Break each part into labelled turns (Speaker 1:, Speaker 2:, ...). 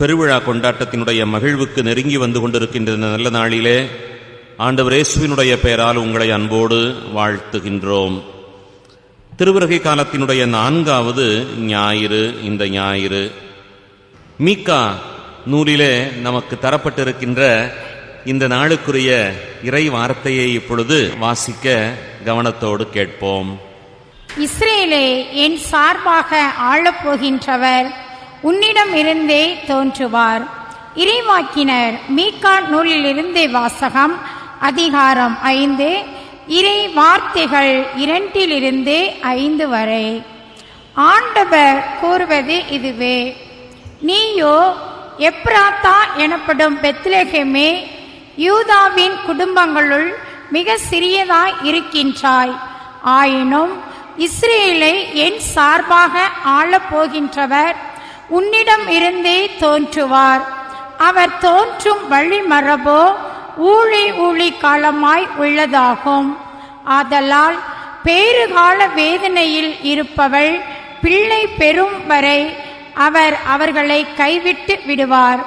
Speaker 1: பெருவிழா கொண்டாட்டத்தினுடைய மகிழ்வுக்கு நெருங்கி வந்து கொண்டிருக்கின்ற இந்த நல்ல நாளிலே ஆண்டவர் இயேசுவினுடைய பெயரால் உங்களை அன்போடு வாழ்த்துகின்றோம். திருவிறகை காலத்தினுடைய நான்காவது ஞாயிறு இந்த ஞாயிறு மீக்கா நூலிலே நமக்கு தரப்பட்டிருக்கின்ற இந்த நாளுக்குரிய இறை வார்த்தையை இப்பொழுது வாசிக்க கவனத்தோடு கேட்போம்.
Speaker 2: இஸ்ரேலே என் சார்பாக ஆளப்போகின்றவர் உன்னிடம் இருந்தே தோன்றுவார். இறைவாக்கினர் மீகா நூலிலிருந்தே வாசகம் அதிகாரம் ஐந்து இறை வார்த்தைகள் இரண்டிலிருந்து ஐந்து வரை. ஆண்டவர் கூறுவது இதுவே நீயோ எப்ராத்தா எனப்படும் பெத்லகமே யூதாவின் குடும்பங்களுள் மிக சிறியதாய் இருக்கின்றாய். ஆயினும் இஸ்ரேலை என் சார்பாக ஆளப்போகின்றவர் உன்னிடம் இருந்தே தோன்றுவார். அவர் தோன்றும் வழிமரபோ ஊழி ஊழி காலமாய் உள்ளதாகும். ஆதலால் பேறுகால வேதனையில் இருப்பவள் பிள்ளை பெறும் வரை அவர் அவர்களை கைவிட்டு விடுவார்.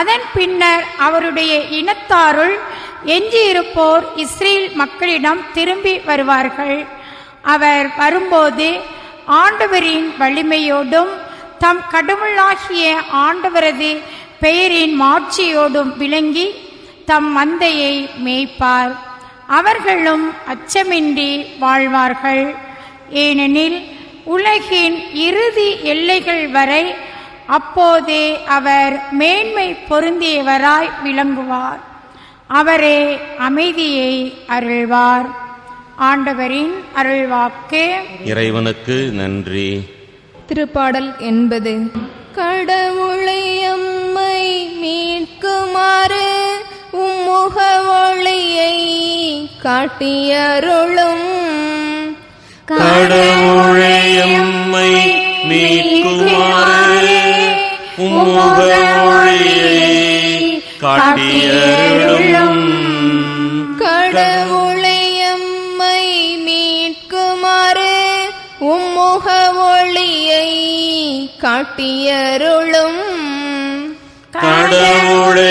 Speaker 2: அதன் பின்னர் அவருடைய இனத்தாருள் எஞ்சியிருப்போர் இஸ்ரேல் மக்களிடம் திரும்பி வருவார்கள். அவர் வரும்போது ஆண்டவரின் வலிமையோடும் தம் கடவுளாகிய ஆண்டவரது பெயரின் மாட்சியோடும் விளங்கி தம் மந்தையை மேய்ப்பார். அவர்களும் அச்சமின்றி வாழ்வார்கள். ஏனெனில் உலகின் இறுதி எல்லைகள் வரை அப்போதே அவர் மேன்மை பொருந்தியவராய் விளங்குவார். அவரே அமைதியை அருள்வார். ஆண்டவரின் அருள்வாக்கு.
Speaker 1: இறைவனுக்கு நன்றி.
Speaker 3: திருப்பாடல் என்பது
Speaker 4: கடவுளை அம்மை மீட்குமாறு உம்முக ஒளியை காட்டியருளும்.
Speaker 1: கடவுழையம்மை மீட்குமாறு உம்முக ஒளியை காட்டியருளும்.
Speaker 4: காட்டியருளும்
Speaker 1: கடவுழையம்மை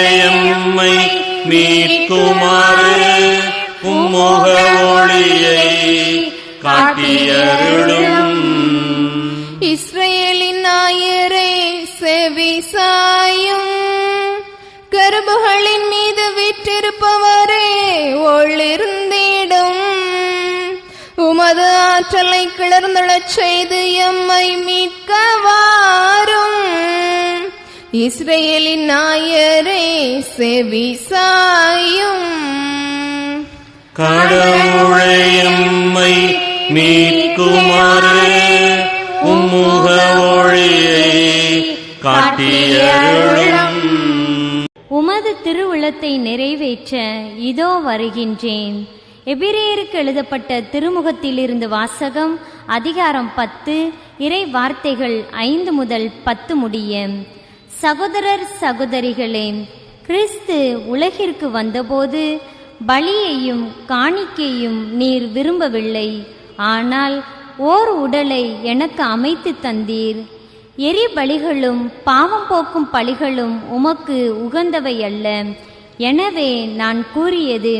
Speaker 1: மீட்குமாறு
Speaker 4: ஆற்றலை கிளர்ந்தழச் செய்து எம்மை மீட்க வாரும் இஸ்ரேலின் நாயரே செவி சாயும்.
Speaker 1: கடவுழையம்மை மீட்குமாறு உம்முக ஒளியை காட்டியருளும்
Speaker 5: உமது திருவுளத்தை நிறைவேற்ற இதோ வருகின்றேன். எபிரேயருக்கு எழுதப்பட்ட திருமுகத்திலிருந்து வாசகம் அதிகாரம் பத்து இறை வார்த்தைகள் ஐந்து முதல் பத்து முடிய சகோதரர் சகோதரிகளே கிறிஸ்து உலகிற்கு வந்தபோது பலியையும் காணிக்கையும் நீர் விரும்பவில்லை. ஆனால் ஓர் உடலை எனக்கு அமைத்து தந்தீர். எரி பலிகளும் பாவம் போக்கும் பலிகளும் உமக்கு உகந்தவை அல்ல. எனவே நான் கூறியது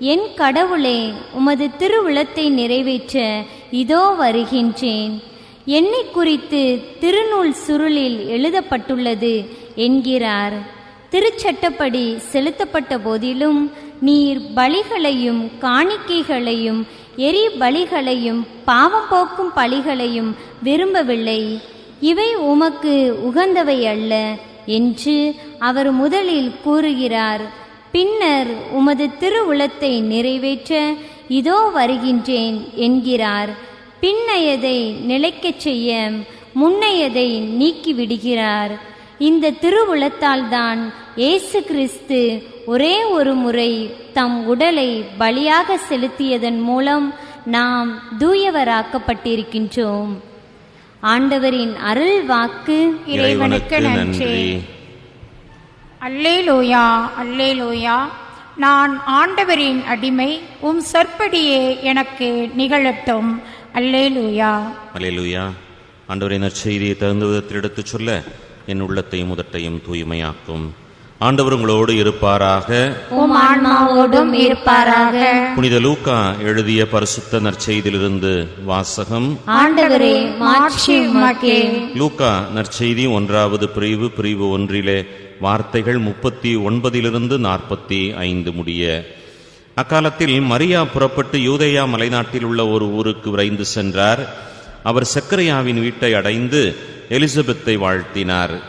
Speaker 5: என் கடவுளே உமது திருவுளத்தை நிறைவேற்ற இதோ வருகின்றேன். என்னை குறித்து திருநூல் சுருளில் எழுதப்பட்டுள்ளது என்கிறார். திருச்சட்டப்படி செலுத்தப்பட்ட போதிலும் நீர் பலிகளையும் காணிக்கைகளையும் எரி பலிகளையும் பாவம் போக்கும் பலிகளையும் விரும்பவில்லை. இவை உமக்கு உகந்தவை அல்ல என்று அவர் முதலில் கூறுகிறார். பின்னர் உமது திருவுளத்தை நிறைவேற்ற இதோ வருகின்றேன் என்கிறார். பின்னையதை நிலைக்கச் செய்ய முன்னையதை நீக்கிவிடுகிறார். இந்த திருவுளத்தால்தான் இயேசு கிறிஸ்து ஒரே ஒரு முறை தம் உடலை பலியாக செலுத்தியதன் மூலம் நாம் தூயவராக்கப்பட்டிருக்கின்றோம். ஆண்டவரின் அருள் வாக்கு
Speaker 1: இறைவனுக்கு நன்றி.
Speaker 2: அல்லேலூயா அல்லேலூயா. நான் ஆண்டவரின் அடிமை உம் சொற்படியே எனக்கு நிகழட்டும். அல்லேலூயா.
Speaker 1: அலையலுயா ஆண்டவரை நற்செய்தியை தகுந்த விதத்தில் எடுத்துச் சொல்ல என் உள்ளத்தையும் உதட்டையும் தூய்மையாக்கும். ஆண்டவர் உங்களோடு இருப்பாராக.
Speaker 5: உம் ஆன்மாவோடும் இருப்பாராக.
Speaker 1: புனித லூக்கா எழுதிய பரிசுத்த நற்செய்தியிலிருந்து வாசகம்.
Speaker 5: ஆண்டவரே
Speaker 1: லூக்கா நற்செய்தி ஒன்றாவது பிரிவு பிரிவு ஒன்றிலே வார்த்தைகள் முப்பத்தி ஒன்பதிலிருந்து நாற்பத்தி ஐந்து முடிய. அக்காலத்தில் மரியா புறப்பட்டு யூதேயா மலைநாட்டில் உள்ள ஒரு ஊருக்கு விரைந்து சென்றார். அவர் சக்கரையாவின் வீட்டை அடைந்து எலிசபெத்தை வாழ்த்தினார்.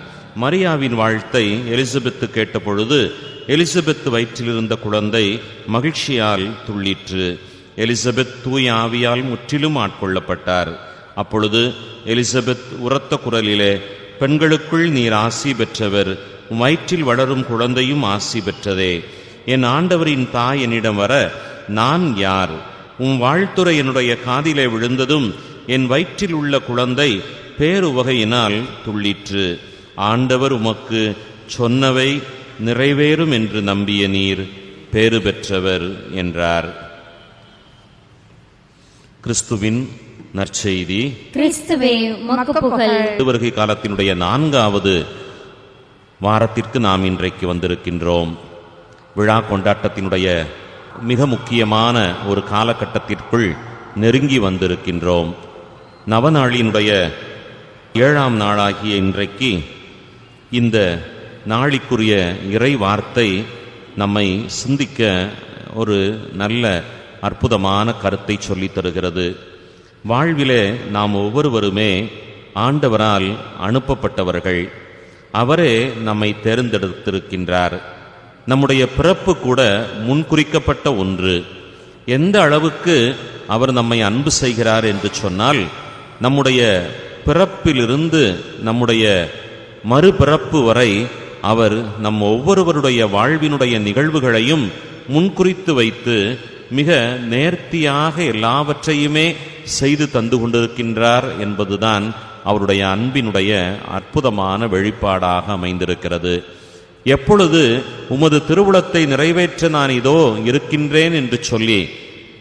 Speaker 1: மரியாவின் வாழ்த்தை எலிசபெத்து கேட்டபொழுது எலிசபெத் வயிற்றிலிருந்த குழந்தை மகிழ்ச்சியால் துள்ளிற்று. எலிசபெத் தூய ஆவியால் முற்றிலும் ஆட்கொள்ளப்பட்டார். அப்பொழுது எலிசபெத் உரத்த குரலிலே பெண்களுக்குள் நீர் ஆசி பெற்றவர் வயிற்றில் வளரும் குழந்தையும் ஆசி பெற்றதே. என் ஆண்டவரின் தாய் என்னிடம் வர நான் யார்? உம் வாழ்த்துரை என்னுடைய காதிலே விழுந்ததும் என் வயிற்றில் உள்ள குழந்தை பேருவகையினால் துள்ளிற்று. ஆண்டவர் உமக்கு சொன்னவை நிறைவேறும் என்று நம்பிய நீர் பேறு பெற்றவர் என்றார். கிறிஸ்துவின் நற்செய்தி.
Speaker 5: கிறிஸ்துவே
Speaker 1: காலத்தினுடைய நான்காவது வாரத்திற்கு நாம் இன்றைக்கு வந்திருக்கின்றோம். விழா கொண்டாட்டத்தினுடைய மிக முக்கியமான ஒரு காலகட்டத்திற்குள் நெருங்கி வந்திருக்கின்றோம். நவநாளினுடைய ஏழாம் நாளாகிய இன்றைக்கு இந்த நாளிக்குரிய இறை வார்த்தை நம்மை சிந்திக்க ஒரு நல்ல அற்புதமான கருத்தை சொல்லித் தருகிறது. வாழ்விலே நாம் ஒவ்வொருவருமே ஆண்டவரால் அனுப்பப்பட்டவர்கள். அவரே நம்மை தேர்ந்தெடுத்திருக்கின்றார். நம்முடைய பிறப்பு கூட முன்குறிக்கப்பட்ட ஒன்று. எந்த அளவுக்கு அவர் நம்மை அன்பு செய்கிறார் என்று சொன்னால் நம்முடைய பிறப்பிலிருந்து நம்முடைய மறுபிறப்பு வரை அவர் நம் ஒவ்வொருவருடைய வாழ்வினுடைய நிகழ்வுகளையும் முன்குறித்து வைத்து மிக நேர்த்தியாக எல்லாவற்றையுமே செய்து தந்து கொண்டிருக்கின்றார் என்பதுதான் அவருடைய அன்பினுடைய அற்புதமான வெளிப்பாடாக அமைந்திருக்கிறது. எப்பொழுது உமது திருவுளத்தை நிறைவேற்ற நான் இதோ இருக்கின்றேன் என்று சொல்லி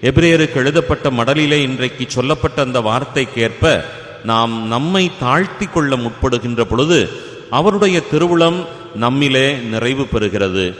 Speaker 1: எபிரேயருக்கு எழுதப்பட்ட மடலிலே இன்றைக்கு சொல்லப்பட்ட அந்த வார்த்தைக்கேற்ப நாம் நம்மை தாழ்த்தி கொள்ள முற்படுகின்ற பொழுது அவருடைய திருவுளம் நம்மிலே நிறைவு பெறுகிறது.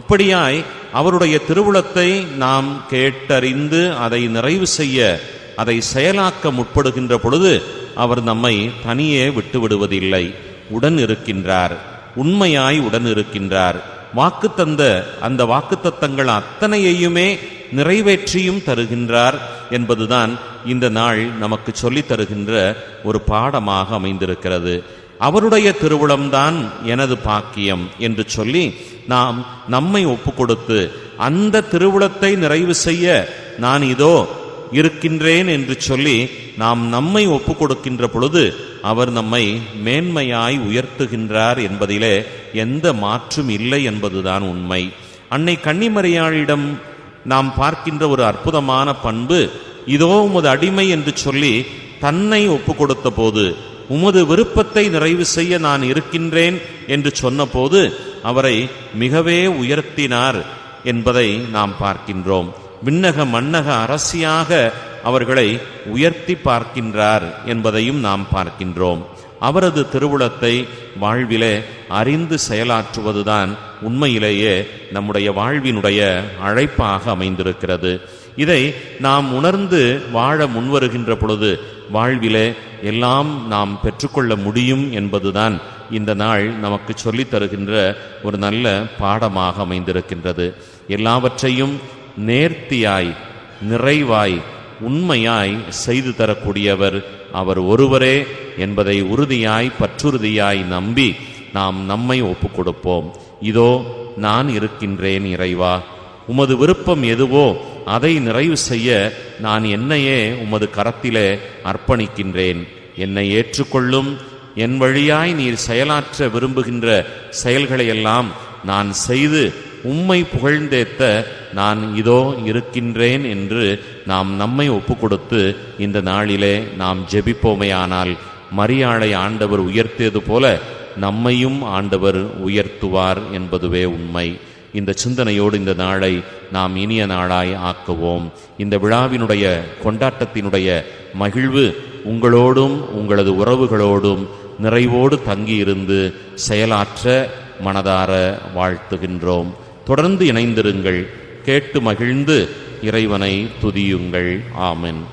Speaker 1: அப்படியாய் அவருடைய திருவுளத்தை நாம் கேட்டறிந்து அதை நிறைவு செய்ய அதை செயலாக்க முற்படுகின்ற பொழுது அவர் நம்மை தனியே விட்டுவிடுவதில்லை. உடன் இருக்கின்றார் உண்மையாய் உடன் இருக்கின்றார் வாக்கு தந்த அந்த வாக்குத்தத்தங்கள் அத்தனையையுமே நிறைவேற்றியும் தருகின்றார் என்பதுதான் இந்த நாள் நமக்கு சொல்லித் தருகின்ற ஒரு பாடமாக அமைந்திருக்கிறது. அவருடைய திருவுளம்தான் எனது பாக்கியம் என்று சொல்லி நாம் நம்மை ஒப்புக்கொடுத்து அந்த திருவுளத்தை நிறைவு செய்ய நான் இதோ இருக்கின்றேன் என்று சொல்லி நாம் நம்மை ஒப்பு கொடுக்கின்ற பொழுது அவர் நம்மை மேன்மையாய் உயர்த்துகின்றார் என்பதிலே எந்த மாற்றும் இல்லை என்பதுதான் உண்மை. அன்னை கன்னிமறையாளிடம் நாம் பார்க்கின்ற ஒரு அற்புதமான பண்பு இதோ உமது அடிமை என்று சொல்லி தன்னை ஒப்பு கொடுத்த போது உமது விருப்பத்தை நிறைவு செய்ய நான் இருக்கின்றேன் என்று சொன்னபோது அவரை மிகவே உயர்த்தினார் என்பதை நாம் பார்க்கின்றோம். விண்ணக மன்னக அரசியாக அவர்களை உயர்த்தி பார்க்கின்றார் என்பதையும் நாம் பார்க்கின்றோம். அவரது திருவுளத்தை வாழ்விலே அறிந்து செயலாற்றுவதுதான் உண்மையிலேயே நம்முடைய வாழ்வினுடைய அழைப்பாக அமைந்திருக்கிறது. இதை நாம் உணர்ந்து வாழ முன்வருகின்ற பொழுது வாழ்விலே எல்லாம் நாம் பெற்றுக்கொள்ள முடியும் என்பதுதான் இந்த நாள் நமக்கு சொல்லித் தருகின்ற ஒரு நல்ல பாடமாக அமைந்திருக்கின்றது. எல்லாவற்றையும் நேர்த்தியாய் நிறைவாய் உண்மையாய் செய்து தரக்கூடியவர் அவர் ஒருவரே என்பதை உறுதியாய் பற்றுறுதியாய் நம்பி நாம் நம்மை ஒப்பு கொடுப்போம் இதோ நான் இருக்கின்றேன் இறைவா. உமது விருப்பம் எதுவோ அதை நிறைவு செய்ய நான் என்னையே உமது கரத்திலே அர்ப்பணிக்கின்றேன். என்னை ஏற்றுக்கொள்ளும் என் வழியாய் நீர் செயலாற்ற விரும்புகின்ற செயல்களையெல்லாம் நான் செய்து உம்மை புகழ்ந்தேத்த நான் இதோ இருக்கின்றேன் என்று நாம் நம்மை ஒப்புக்கொடுத்து இந்த நாளிலே நாம் ஜெபிப்போமையானால் மரியாளை ஆண்டவர் உயர்த்தியது போல நம்மையும் ஆண்டவர் உயர்த்துவார் என்பதுவே உண்மை. இந்த சிந்தனையோடு இந்த நாளை நாம் இனிய நாளாய் ஆக்குவோம். இந்த விழாவினுடைய கொண்டாட்டத்தினுடைய மகிழ்வு உங்களோடும் உங்களது உறவுகளோடும் நிறைவோடு தங்கியிருந்து செயலாற்ற மனதார வாழ்த்துகின்றோம். தொடர்ந்து இணைந்திருங்கள். கேட்டு மகிழ்ந்து இறைவனை துதியுங்கள். ஆமென்.